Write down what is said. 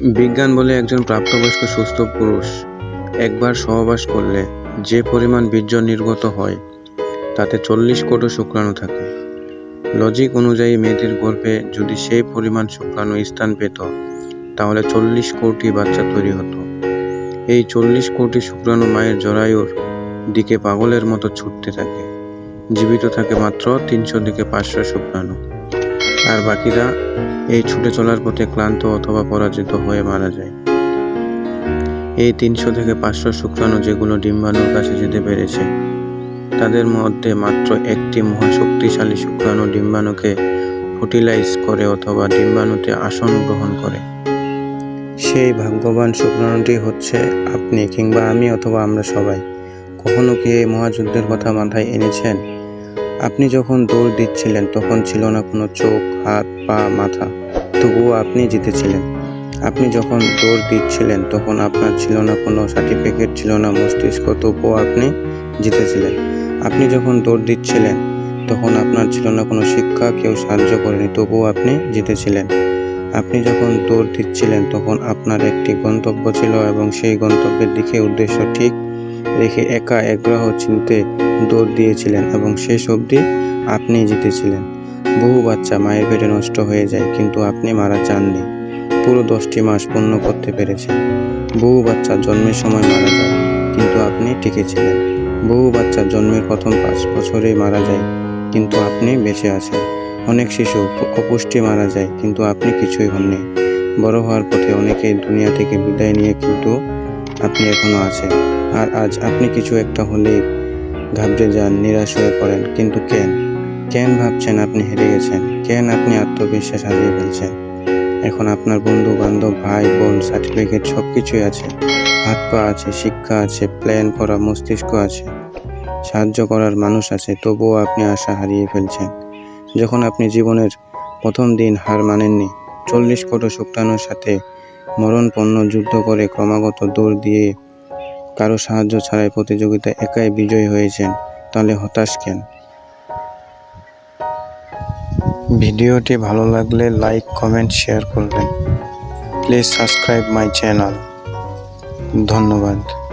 বিজ্ঞান বলে একজন প্রাপ্তবয়স্ক সুস্থ পুরুষ একবার সহবাস করলে যে পরিমাণ বীর্য নির্গত হয়, তাতে চল্লিশ কোটি শুক্রাণু থাকে। লজিক অনুযায়ী মেয়েদের গর্ভে যদি সেই পরিমাণ শুক্রাণু স্থান পেত, তাহলে চল্লিশ কোটি বাচ্চা তৈরি হতো। এই চল্লিশ কোটি শুক্রাণু মায়ের জরায়ুর দিকে পাগলের মতো ছুটতে থাকে। জীবিত থাকে মাত্র তিনশো থেকে পাঁচশো শুক্রাণু। আর বাকিরা এই ছুটে চলার পথে ক্লান্ত অথবা পরাজিত হয়ে মারা যায়। এই তিনশো থেকে পাঁচশো শুক্রাণু যেগুলো ডিম্বাণুর কাছে যেতে পেরেছে, তাদের মধ্যে মাত্র একটি মহাশক্তিশালী শুক্রাণু ডিম্বাণুকে ফুটিলাইজ করে অথবা ডিম্বাণুতে আসন গ্রহণ করে। সেই ভাগ্যবান শুক্রাণুটি হচ্ছে আপনি কিংবা আমি অথবা আমরা সবাই। কখনো কি এই মহাযুদ্ধের কথা মাথায় এনেছেন? আপনি যখন দৌড় দিচ্ছিলেন, তখন ছিল না কোনো চোখ, হাত, পা, মাথা। তবুও আপনি জিতেছিলেন। আপনি যখন দৌড় দিচ্ছিলেন, তখন আপনার ছিল না কোনো সার্টিফিকেট ছিল না মস্তিষ্ক, তবুও আপনি জিতেছিলেন। আপনি যখন দৌড় দিচ্ছিলেন, তখন আপনার ছিল না কোনো শিক্ষা, কেউ সাহায্য করেনি, তবুও আপনি জিতেছিলেন। আপনি যখন দৌড় দিচ্ছিলেন, তখন আপনার একটি গন্তব্য ছিল এবং সেই গন্তব্যের দিকে উদ্দেশ্য ঠিক রেখে একা একগ্রহ চিনতে দৌড় দিয়েছিলেন এবং শেষ অবধি আপনি জিতেছিলেন। বহু বাচ্চা মায়ের পেটে নষ্ট হয়ে যায়, কিন্তু আপনি মারা যাননি। পুরো দশটি মাস পূর্ণ করতে পেরেছেন। বহু বাচ্চা জন্মের সময় মারা যায়, কিন্তু আপনি টিকেছিলেন। বহু বাচ্চা জন্মের প্রথম পাঁচ বছরেই মারা যায়, কিন্তু আপনি বেঁচে আছেন। অনেক শিশু অপুষ্টি মারা যায়, কিন্তু আপনি কিছুই হননি। বড় হওয়ার পথে অনেকেই দুনিয়া থেকে বিদায় নিয়ে কিন্তু আপনি এখনও আছেন। আর আজ আপনি কিছু একটা হলেই ঘাবড়ে যান, নিরাশ হয়ে পড়েন। কিন্তু কেন? কেন ভাবছেন আপনি হেরে গেছেন? কেন আপনি আত্মবিশ্বাস হারিয়ে ফেলছেন? এখন আপনার বন্ধু বান্ধব ভাই, বোন সার্টিফিকেট সব কিছুই আছে। হাত পা আছে, শিক্ষা আছে প্ল্যান করা, মস্তিষ্ক আছে। সাহায্য করার মানুষ আছে, তবুও আপনি আশা হারিয়ে ফেলছেন। যখন আপনি জীবনের প্রথম দিন হার মানেননি, চল্লিশ কোটি শুক্রাণুর সাথে মরণপন্ন যুদ্ধ করে ক্রমাগত দৌড় দিয়ে কারও সাহায্য ছাড়াই প্রতিযোগিতা একাই বিজয়ী হয়েছেন, তাহলে হতাশ কেন? ভিডিওটি ভালো লাগলে লাইক, কমেন্ট, শেয়ার করবেন। Please subscribe my channel. ধন্যবাদ।